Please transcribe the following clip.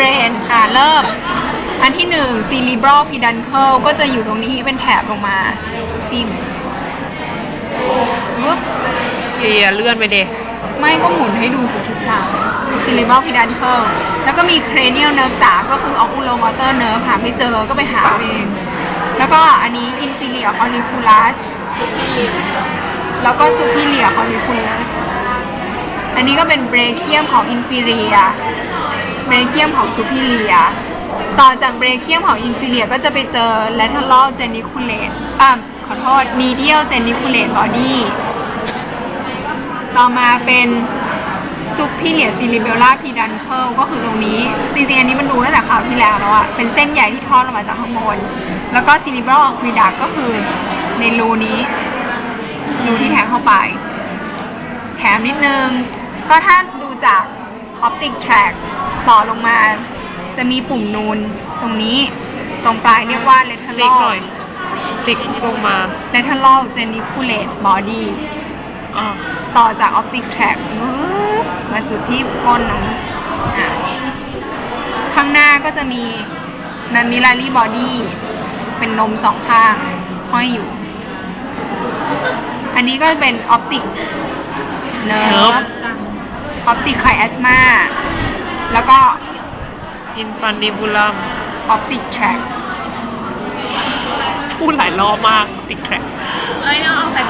brain ค่ะเริ่ม อันที่หนึ่ง cerebral peduncle ก็จะอยู่ตรงนี้เป็นแถบลงมาจิ้มปึ๊บเอียเลื่อนไปเดไม่ก็หมุนให้ดูถูกทิศทาง cerebral peduncle แล้วก็มี cranial nerve สามก็คือ oculomotor nerve หาไม่เจอก็ไปหาเอาเองแล้วก็อันนี้ inferior colliculus แล้วก็ superior colliculus อันนี้ก็เป็น brachium ของ inferior brachium ของ superior ต่อจาก brachium ของ inferior ก็จะไปเจอ lateral geniculate อะขอโทษ medial geniculate body ต่อมาเป็น superior cerebellar peduncle ก็คือตรงนี้จริงๆอันนี้มันดูตั้งแต่คราวที่แล้วแล้วอะเป็นเส้นใหญ่ที่ทอดลงมาจากข้างบน แล้วก็ cerebral aqueduct ก็คือในรูนี้ รูที่แทงเข้าไป แถมนิดนึง ก็ถ้าดูจาก optic tract ต่ อลงมา จะมีปุ่มนูนตรงนี้ ตรงปลายเรียกว่าคลิก lateral หน่อยคลิกลงมา lateral geniculate body อ่าต่อจาก optic tract ปึ๊บมาจุดที่ก้นตรงนี้อะข้างหน้าก็จะมี mammillary body เป็นนมสองข้างห้อยอยู่ อันนี้ก็เป็น optic nerve optic chiasma แล้วก็ อินฟันดิบูลัม optic tract พูดหลายรอบมากติดแครก เอ้ยเอาแฟคทอ